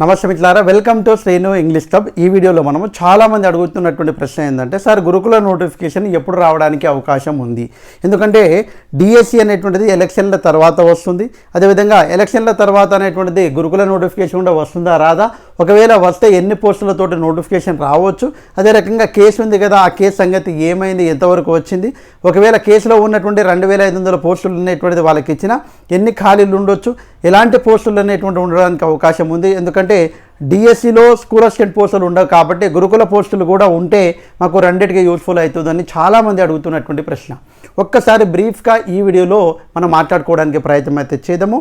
నమస్తే మిత్రులారా welcome to Srinu English club. ఈ వీడియోలో మనము చాలామంది అడుగుతున్నటువంటి ప్రశ్న ఏంటంటే సార్ గురుకుల నోటిఫికేషన్ ఎప్పుడు రావడానికి అవకాశం ఉంది? ఎందుకంటే డిఎస్సి అనేటువంటిది ఎలక్షన్ల తర్వాత వస్తుంది. అదేవిధంగా ఎలక్షన్ల తర్వాత అనేటువంటిది గురుకుల నోటిఫికేషన్ కూడా వస్తుందా రాదా? ఒకవేళ వస్తే ఎన్ని పోస్టులతోటి నోటిఫికేషన్ రావచ్చు? అదే రకంగా కేసు ఉంది కదా ఆ కేసు సంగతి ఏమైంది ఎంతవరకు వచ్చింది? ఒకవేళ కేసులో ఉన్నటువంటి రెండు వేల ఐదు వందల పోస్టులు ఉన్నటువంటిది వాళ్ళకి ఇచ్చిన ఎన్ని ఖాళీలు ఉండొచ్చు? ఎలాంటి పోస్టులు అనేటువంటి ఉండడానికి అవకాశం ఉంది. ఎందుకంటే డిఎస్సిలో స్కూల్ అసిస్టెంట్ పోస్టులు ఉండవు కాబట్టి గురుకుల పోస్టులు కూడా ఉంటే మాకు రెండింటికి యూస్ఫుల్ అవుతుందని చాలామంది అడుగుతున్నటువంటి ప్రశ్న. ఒక్కసారి బ్రీఫ్గా ఈ వీడియోలో మనం మాట్లాడుకోవడానికి ప్రయత్నం అయితే చేద్దాము.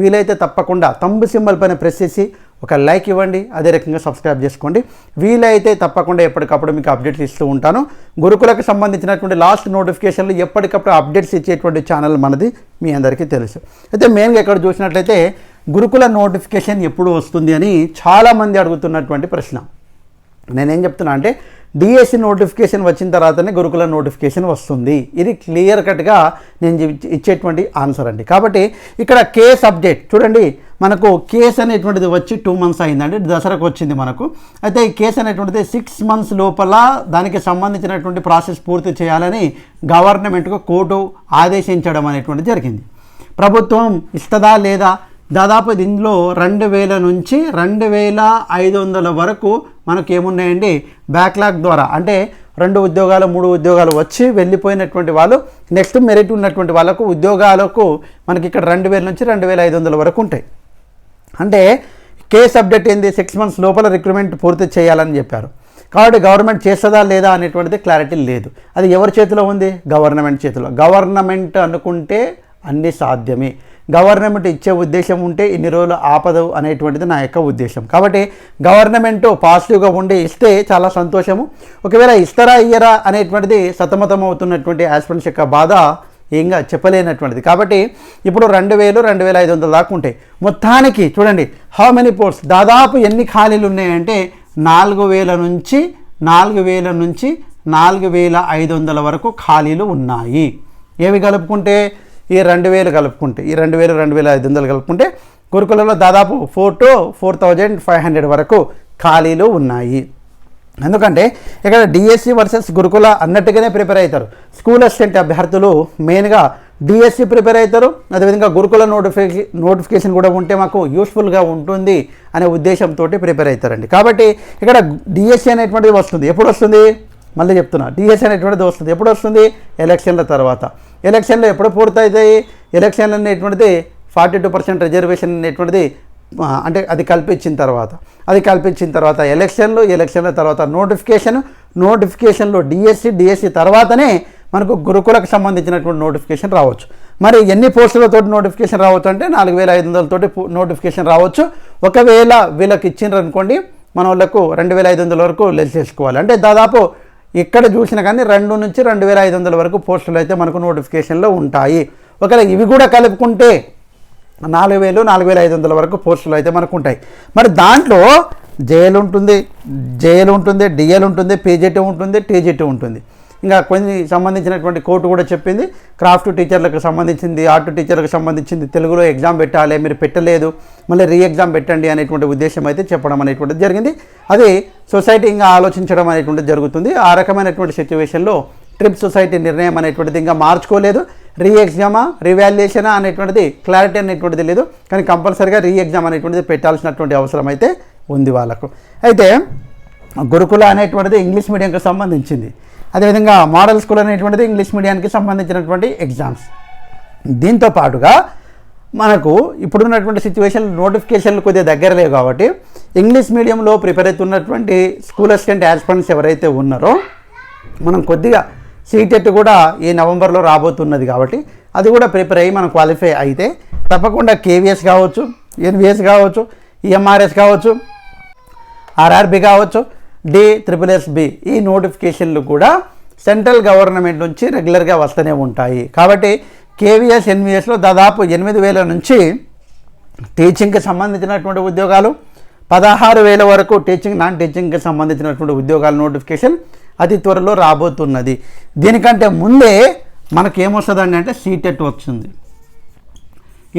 వీలైతే తప్పకుండా తంబు సింబల్ పైన ప్రెస్ చేసి ఒక లైక్ ఇవ్వండి అదే రకంగా సబ్స్క్రైబ్ చేసుకోండి. వీలైతే తప్పకుండా ఎప్పటికప్పుడు మీకు అప్డేట్స్ ఇస్తూ ఉంటాను. గురుకులకు సంబంధించినటువంటి లాస్ట్ నోటిఫికేషన్లు ఎప్పటికప్పుడు అప్డేట్స్ ఇచ్చేటువంటి ఛానల్ మనది మీ అందరికీ తెలుసు. అయితే మెయిన్గా ఇక్కడ చూసినట్లయితే గురుకుల నోటిఫికేషన్ ఎప్పుడు వస్తుంది అని చాలామంది అడుగుతున్నటువంటి ప్రశ్న. నేనేం చెప్తున్నా అంటే డిఎస్సి నోటిఫికేషన్ వచ్చిన తర్వాతనే గురుకుల నోటిఫికేషన్ వస్తుంది. ఇది క్లియర్ కట్గా నేను ఇచ్చేటువంటి ఆన్సర్ అండి. కాబట్టి ఇక్కడ కేస్ అప్డేట్ చూడండి మనకు కేస్ అనేటువంటిది వచ్చి టూ మంత్స్ అయిందండి. దసరాకు వచ్చింది మనకు. అయితే ఈ కేసు అనేటువంటిది సిక్స్ మంత్స్ లోపల దానికి సంబంధించినటువంటి ప్రాసెస్ పూర్తి చేయాలని గవర్నమెంట్కు కోర్టు ఆదేశించడం అనేటువంటిది జరిగింది. ప్రభుత్వం ఇస్తుందా లేదా? దాదాపు దీనిలో రెండు వేల నుంచి రెండు వేల ఐదు వందల వరకు మనకు ఏమున్నాయండి? బ్యాక్లాగ్ ద్వారా అంటే రెండు ఉద్యోగాలు మూడు ఉద్యోగాలు వచ్చి వెళ్ళిపోయినటువంటి వాళ్ళు నెక్స్ట్ మెరిట్ ఉన్నటువంటి వాళ్ళకు ఉద్యోగాలకు మనకి ఇక్కడ రెండు వేల నుంచి రెండు వేల ఐదు వందల వరకు ఉంటాయి. అంటే కేస్ అప్డేట్ ఏంది? సిక్స్ మంత్స్ లోపల రిక్రూట్మెంట్ పూర్తి చేయాలని చెప్పారు. కాబట్టి గవర్నమెంట్ చేస్తుందా లేదా అనేటువంటిది క్లారిటీ లేదు. అది ఎవరి చేతిలో ఉంది? గవర్నమెంట్ చేతిలో. గవర్నమెంట్ అనుకుంటే అన్నీ సాధ్యమే. గవర్నమెంట్ ఇచ్చే ఉద్దేశం ఉంటే ఇన్ని రోజులు ఆపదు అనేటువంటిది నా యొక్క ఉద్దేశం. కాబట్టి గవర్నమెంట్ పాజిటివ్గా ఉండి ఇస్తే చాలా సంతోషము. ఒకవేళ ఇస్తారా ఇయ్యరా అనేటువంటిది సతమతం అవుతున్నటువంటి ఆస్పిరెంట్స్ యొక్క బాధ ఇంకా చెప్పలేనటువంటిది. కాబట్టి ఇప్పుడు రెండు వేలు రెండు వేల ఐదు వందలు దాకా ఉంటాయి. మొత్తానికి చూడండి హౌ మెనీ పోర్ట్స్ దాదాపు ఎన్ని ఖాళీలు ఉన్నాయంటే నాలుగు వేల నుంచి నాలుగు వేల నుంచి నాలుగు వేల ఐదు వందల వరకు ఖాళీలు ఉన్నాయి. ఏవి కలుపుకుంటే? ఈ రెండు వేలు కలుపుకుంటే ఈ రెండు వేలు రెండు వేల ఐదు వందలు కలుపుకుంటే గురుకులంలో దాదాపు four to four thousand five hundred వరకు ఖాళీలు ఉన్నాయి. ఎందుకంటే ఇక్కడ డిఎస్సి వర్సెస్ గురుకుల అన్నట్టుగానే ప్రిపేర్ అవుతారు. స్కూల్ అసిస్టెంట్ అభ్యర్థులు మెయిన్గా డిఎస్సి ప్రిపేర్ అవుతారు. అదేవిధంగా గురుకుల నోటిఫికే నోటిఫికేషన్ కూడా ఉంటే మాకు యూస్ఫుల్గా ఉంటుంది అనే ఉద్దేశంతో ప్రిపేర్ అవుతారండి. కాబట్టి ఇక్కడ డిఎస్సి అనేటువంటిది వస్తుంది. ఎప్పుడు వస్తుంది? మళ్ళీ చెప్తున్నా. డిఎస్సి అనేటువంటిది వస్తుంది. ఎప్పుడు వస్తుంది? ఎలక్షన్ల తర్వాత. ఎలక్షన్లు ఎప్పుడు పూర్తవుతాయి? ఎలక్షన్లు అనేటువంటిది ఫార్టీ టూ పర్సెంట్ రిజర్వేషన్ అనేటువంటిది అంటే అది కల్పించిన తర్వాత. అది కల్పించిన తర్వాత ఎలక్షన్లు ఎలక్షన్ల తర్వాత నోటిఫికేషన్ నోటిఫికేషన్లో డిఎస్సి డిఎస్సి తర్వాతనే మనకు గురుకులకు సంబంధించినటువంటి నోటిఫికేషన్ రావచ్చు. మరి ఎన్ని పోస్టులతో నోటిఫికేషన్ రావచ్చు అంటే నాలుగు వేల ఐదు వందలతోటి నోటిఫికేషన్ రావచ్చు. ఒకవేళ వీళ్ళకి ఇచ్చిండ్రు అనుకోండి మన వాళ్ళకు రెండు వేల ఐదు వందల వరకు లెస్ చేసుకోవాలి. అంటే దాదాపు ఇక్కడ చూసినా కానీ రెండు నుంచి రెండు వేల ఐదు వందల వరకు పోస్టులు అయితే మనకు నోటిఫికేషన్లో ఉంటాయి. ఒకవేళ ఇవి కూడా కలుపుకుంటే నాలుగు వేలు నాలుగు వేల ఐదు వందల వరకు పోస్టులు అయితే మనకు ఉంటాయి మరి దాంట్లో జేఎల్ ఉంటుంది జేఎల్ ఉంటుంది డిఎల్ ఉంటుంది పీజెట్ ఉంటుంది టీజెట్ ఉంటుంది. ఇంకా కొన్ని సంబంధించినటువంటి కోర్టు కూడా చెప్పింది క్రాఫ్ట్ టీచర్లకు సంబంధించింది ఆర్ట్ టీచర్లకు సంబంధించింది తెలుగులో ఎగ్జామ్ పెట్టాలి మీరు పెట్టలేదు మళ్ళీ రీ ఎగ్జామ్ పెట్టండి అనేటువంటి ఉద్దేశం అయితే చెప్పడం అనేటువంటిది జరిగింది. అది సొసైటీ ఇంకా ఆలోచించడం అనేటువంటిది జరుగుతుంది. ఆ రకమైనటువంటి సిచ్యువేషన్లో ట్రిప్ సొసైటీ నిర్ణయం అనేటువంటిది ఇంకా మార్చుకోలేదు. రీఎగ్జామా రివాల్యుయేషనా అనేటువంటిది క్లారిటీ అనేటువంటిది లేదు కానీ కంపల్సరీగా రీఎగ్జామ్ అనేటువంటిది పెట్టాల్సినటువంటి అవసరం అయితే ఉంది వాళ్ళకు. అయితే గురుకుల అనేటువంటిది ఇంగ్లీష్ మీడియంకి సంబంధించింది. అదేవిధంగా మోడల్ స్కూల్ అనేటువంటిది ఇంగ్లీష్ మీడియానికి సంబంధించినటువంటి ఎగ్జామ్స్ దీంతో పాటుగా మనకు ఇప్పుడున్నటువంటి సిచ్యువేషన్ నోటిఫికేషన్లు కొద్దిగా దగ్గర లేవు కాబట్టి ఇంగ్లీష్ మీడియంలో ప్రిపేర్ అవుతున్నటువంటి స్కూల్ అసిస్టెంట్ యాస్పరెంట్స్ ఎవరైతే ఉన్నారో మనం కొద్దిగా సీటెట్ కూడా ఈ నవంబర్లో రాబోతున్నది కాబట్టి అది కూడా ప్రిపేర్ అయ్యి మనం క్వాలిఫై అయితే తప్పకుండా కేవీఎస్ కావచ్చు ఎన్విఎస్ కావచ్చు ఈఎంఆర్ఎస్ కావచ్చు ఆర్ఆర్బి కావచ్చు డి త్రిపుల్ ఎస్బి ఈ నోటిఫికేషన్లు కూడా సెంట్రల్ గవర్నమెంట్ నుంచి రెగ్యులర్గా వస్తూనే ఉంటాయి. కాబట్టి కేవీఎస్ ఎన్విఎస్లో దాదాపు ఎనిమిది వేల నుంచి టీచింగ్కి సంబంధించినటువంటి ఉద్యోగాలు పదహారు వేల వరకు టీచింగ్ నాన్ టీచింగ్కి సంబంధించినటువంటి ఉద్యోగాల నోటిఫికేషన్ అతి త్వరలో రాబోతున్నది. దీనికంటే ముందే మనకి ఏమొస్తుందండి అంటే సీటెట్ వచ్చింది.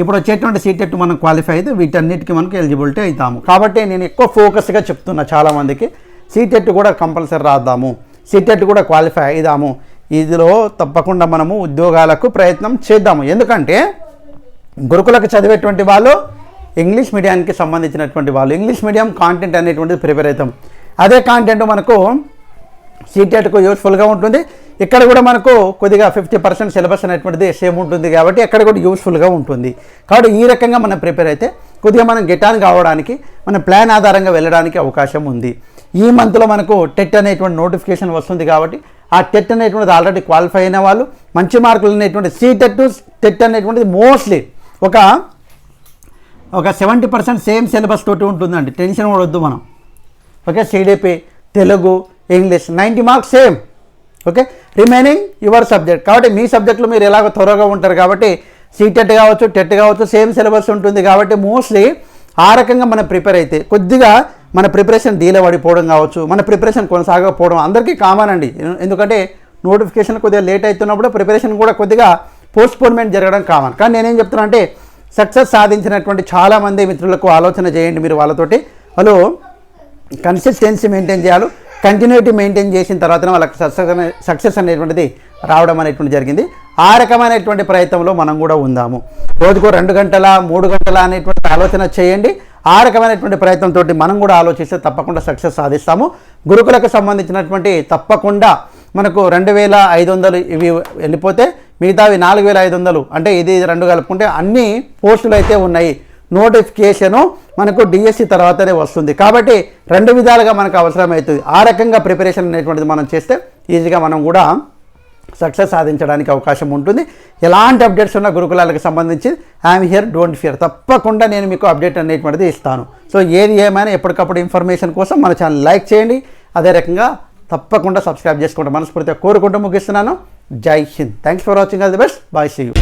ఇప్పుడు వచ్చేటువంటి సీటెట్ మనం క్వాలిఫై అయితే వీటన్నిటికీ మనకు ఎలిజిబిలిటీ అవుతాము కాబట్టి నేను ఎక్కువ ఫోకస్గా చెప్తున్నా చాలామందికి. సీటెట్ కూడా కంపల్సరీ రాద్దాము. సీటెట్ కూడా క్వాలిఫై అయిదాము. ఇదిలో తప్పకుండా మనము ఉద్యోగాలకు ప్రయత్నం చేద్దాము. ఎందుకంటే గురుకులకు చదివేటువంటి వాళ్ళు ఇంగ్లీష్ మీడియానికి సంబంధించినటువంటి వాళ్ళు ఇంగ్లీష్ మీడియం కాంటెంట్ అనేటువంటిది ప్రిపేర్ అవుతాం. అదే కాంటెంట్ మనకు సీటెట్కు యూస్ఫుల్గా ఉంటుంది. ఇక్కడ కూడా మనకు కొద్దిగా ఫిఫ్టీ పర్సెంట్ సిలబస్ అనేటువంటిది సేమ్ ఉంటుంది కాబట్టి అక్కడ కూడా యూస్ఫుల్గా ఉంటుంది. కాబట్టి ఈ రకంగా మనం ప్రిపేర్ అయితే కొద్దిగా మనం గెటాన్ కావడానికి మన ప్లాన్ ఆధారంగా వెళ్ళడానికి అవకాశం ఉంది. ఈ మంత్లో మనకు టెట్ అనేటువంటి నోటిఫికేషన్ వస్తుంది కాబట్టి ఆ టెట్ అనేటువంటిది ఆల్రెడీ క్వాలిఫై అయిన వాళ్ళు మంచి మార్కులు అనేటువంటి సీటెట్ టెట్ అనేటువంటిది మోస్ట్లీ ఒక ఒక సెవెంటీ పర్సెంట్ సేమ్ సిలబస్ తోటి ఉంటుందండి. టెన్షన్ కూడా వద్దు మనం. Okay CDP Telugu English ninety marks same okay remaining your subject కాబట్టి మీ సబ్జెక్టులో మీరు ఎలాగో త్వరగా ఉంటారు కాబట్టి సీటెట్ కావచ్చు టెట్ కావచ్చు సేమ్ సిలబస్ ఉంటుంది కాబట్టి మోస్ట్లీ ఆ రకంగా మనం ప్రిపేర్ అయితే కొద్దిగా మన ప్రిపరేషన్ డీలే పడిపోవడం కావచ్చు మన ప్రిపరేషన్ కొనసాగకపోవడం అందరికీ కామన్ అండి. ఎందుకంటే నోటిఫికేషన్ కొద్దిగా లేట్ అవుతున్నప్పుడు ప్రిపరేషన్ కూడా కొద్దిగా పోస్ట్పోన్మెంట్ జరగడం కామన్ కానీ నేనేం చెప్తున్నా అంటే సక్సెస్ సాధించినటువంటి చాలామంది మిత్రులకు ఆలోచన చేయండి మీరు వాళ్ళతోటి. వాళ్ళు కన్సిస్టెన్సీ మెయింటైన్ చేయాలి. కంటిన్యూటీ మెయింటైన్ చేసిన తర్వాత వాళ్ళకి సక్సెస్ అనే సక్సెస్ అనేటువంటిది రావడం అనేటువంటి జరిగింది. ఆ రకమైనటువంటి ప్రయత్నంలో మనం కూడా ఉందాము. రోజుకు రెండు గంటల మూడు గంటల అనేటువంటి ఆలోచన చేయండి. ఆ రకమైనటువంటి ప్రయత్నంతో మనం కూడా ఆలోచిస్తే తప్పకుండా సక్సెస్ సాధిస్తాము. గురుకులకు సంబంధించినటువంటి తప్పకుండా మనకు రెండు వేల ఐదు వందలు ఇవి వెళ్ళిపోతే మిగతావి నాలుగు వేల ఐదు వందలు అంటే ఇది రెండు కలుపుకుంటే అన్ని పోస్టులు అయితే ఉన్నాయి. నోటిఫికేషను మనకు డిఎస్సి తర్వాతనే వస్తుంది. కాబట్టి రెండు విధాలుగా మనకు అవసరమవుతుంది. ఆ రకంగా ప్రిపరేషన్ అనేటువంటిది మనం చేస్తే ఈజీగా మనం కూడా సక్సెస్ సాధించడానికి అవకాశం ఉంటుంది. ఎలాంటి అప్డేట్స్ ఉన్న గురుకులాలకు సంబంధించి ఐఎమ్ హియర్ డోంట్ ఫియర్ తప్పకుండా నేను మీకు అప్డేట్ అనేటువంటిది ఇస్తాను. సో ఏది ఏమైనా ఎప్పటికప్పుడు ఇన్ఫర్మేషన్ కోసం మన ఛానల్ లైక్ చేయండి. అదే రకంగా తప్పకుండా సబ్స్క్రైబ్ చేసుకుంటే మనస్ఫూర్తిగా కోరుకుంటూ ముగిస్తున్నాను. జై Hind. Thanks for watching all the best bye see you